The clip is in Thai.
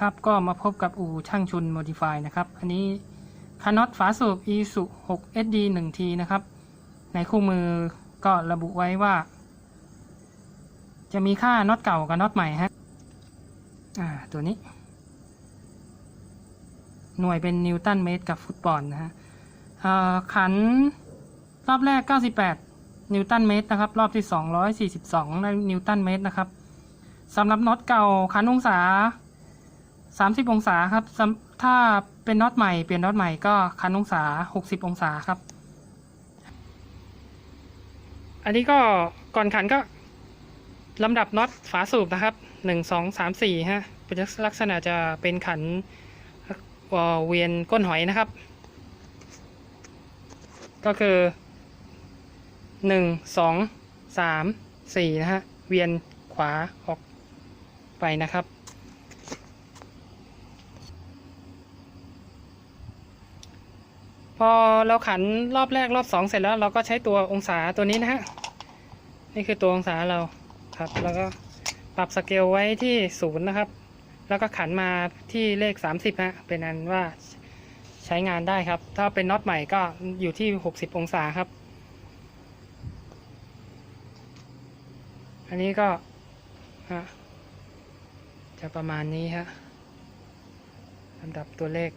ครับก็มาพบกับอู่ช่างชุน Modify นะครับ อันนี้คาน็อตฝาสูบ e s u 6 SD 1 t นะครับ ในคู่มือก็ระบุไว้ว่า จะมีค่าน็อตเก่ากับน็อตใหม่ฮะอ่าตัวนี้ หน่วยเป็นนิวตันเมตรกับฟุตบอลนะฮะขันรอบแรก 98 นิวตันเมตรนะครับ รอบที่ 242นิวตันเมตรนะครับสำหรับน็อตเก่าขันองศา 30 องศาครับ ถ้าเป็นน็อตใหม่เปลี่ยนน็อตใหม่ก็คันองศา 60 องศาครับ อันนี้ก็ก่อนขันก็ลำดับน็อตฝาสูบนะครับ 1 2 3 4ฮะเป็นลักษณะจะเป็นขันเอ่อเวียนก้นหอยนะครับ ก็คือ 1 2 3 4 นะฮะ เวียนขวาออกไปนะครับ พอเราขันรอบแรกรอบสองเสร็จแล้ว เราก็ใช้ตัวองศาตัวนี้นะฮะนี่คือตัวองศาเราครับแล้วก็ปรับสเกลไว้ที่ศูนย์นะครับ แล้วก็ขันมาที่เลข 30ฮะเป็นอันว่าใช้งานได้ครับ ถ้าเป็นน็อตใหม่ก็อยู่ที่ 60 องศาครับ อันนี้ก็ฮะจะประมาณนี้ฮะลำดับตัวเลข